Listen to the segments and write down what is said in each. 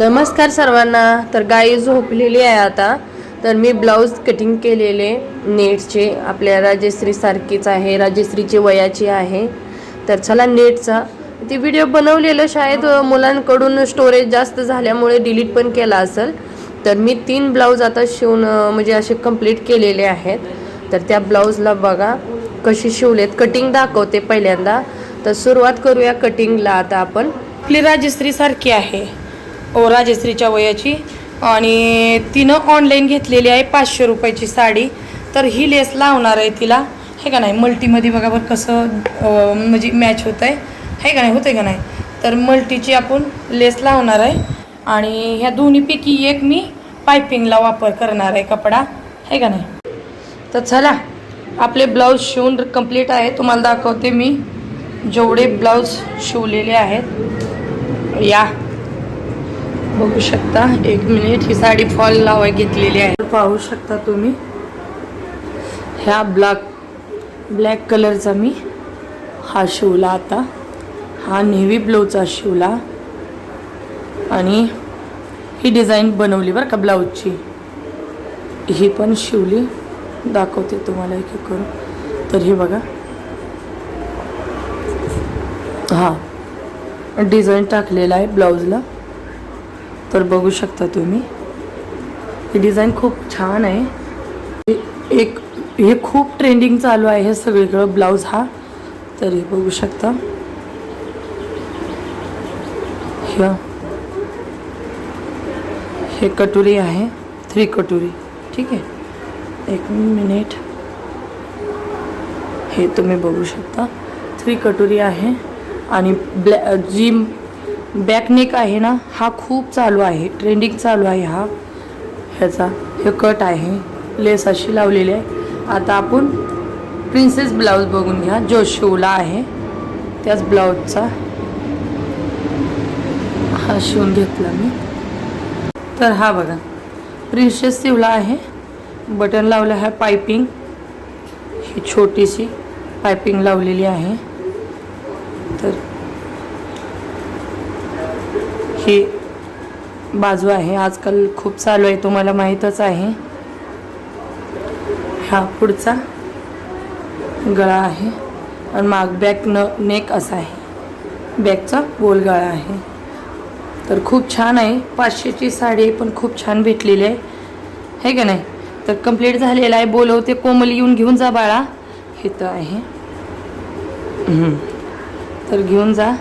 नमस्कार सर्वांना. तर गाई झोपलेली आहे आता. तर मी ब्लाऊज कटिंग केलेले नेटचे. आपल्या राजेश्रीसारखीच आहे. राजेश्रीची वयाची आहे. तर चला नेटचा. ती व्हिडिओ बनवलेलं शाळेत मुलांकडून स्टोरेज जास्त झाल्यामुळे डिलीट पण केला असेल. तर मी तीन ब्लाऊज आता शिवून म्हणजे असे कंप्लीट केलेले आहेत. तर त्या ब्लाऊजला बघा कशी शिवलेत. कटिंग दाखवते पहिल्यांदा. तर सुरुवात करूया कटिंगला आता आपण. आपली राजेश्रीसारखी आहे. राजश्रीच्या वयाची. आणि तिनं ऑनलाईन घेतलेली आहे पाचशे रुपयाची साडी. तर ही लेस लावणार आहे तिला. हे का नाही मल्टीमध्ये बघा बरं कसं म्हणजे मॅच होत आहे हे का नाही होतं का नाही? तर मल्टीची आपण लेस लावणार आहे. आणि ह्या दोन्हीपैकी एक मी पायपिंगला वापर करणार आहे कपडा. हे का नाही? तर चला आपले ब्लाऊज शिवून कंप्लीट आहे. तुम्हाला दाखवते मी जेवढे ब्लाऊज शिवलेले आहेत. या. बघू शकता. एक मिनिट ही साडी फॉल लावाय घेतलेली आहे. पाहू शकता तुम्ही. ह्या ब्लॅक ब्लॅक कलरचा मी हा शिवला आता. हा नेव्ही ब्लाऊजचा शिवला. आणि ही डिझाईन बनवली बरं का ब्लाऊजची ही पण शिवली. दाखवते तुम्हाला एक करून. तर हे बघा. हां. डिझाईन टाकलेला आहे ब्लाऊजला तर बघू शकता तुम्ही. ही डिझाईन खूप छान आहे. हे- एक हे खूप ट्रेंडिंग चालू आहे हे सगळीकडं ब्लाऊज हा. तर हे बघू शकता. ह्या. हे कटोरी आहे थ्री कटोरी. ठीक आहे. एक मिनिट हे तुम्ही बघू शकता. थ्री कटोरी आहे आणि ब्लॅ जी बॅकनेक आहे ना हा खूप चालू आहे ट्रेंडिंग चालू आहे हा. ह्याचा हे कट आहे लेस अशी लावलेली आहे. आता आपण प्रिन्सेस ब्लाऊज बघून घ्या जो शिवला आहे त्याच ब्लाऊजचा हा शिवून घेतला मी. तर हा बघा प्रिन्सेस शिवला आहे बटन लावलं आहे पायपिंग ही छोटीशी पायपिंग लावलेली आहे. तर ही बाजू आहे. आजकाल खूप चालू आहे तुम्हाला माहीतच आहे. हा पुढचा गळा आहे. आणि माग बॅक न नेक असा आहे. बॅकचा गोल गळा आहे. तर खूप छान आहे. पाचशेची साडी पण खूप छान भेटलेली आहे. हे का नाही? तर कंप्लीट झालेला आहे. बोलवते कोमल येऊन घेऊन जा बाळा. हे तर आहे. तर घेऊन जा.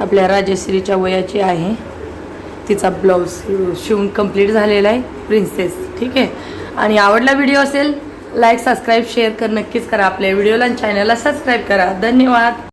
आपल्या राजश्रीच्या वयाची आहे. तिचा ब्लाऊज शिवून कंप्लीट झालेला आहे प्रिन्सेस ठीक आहे? आणि आवडला व्हिडिओ असेल लाईक सबस्क्राईब शेअर कर नक्कीच करा आपल्या व्हिडिओला आणि चॅनलला सबस्क्राईब करा. धन्यवाद.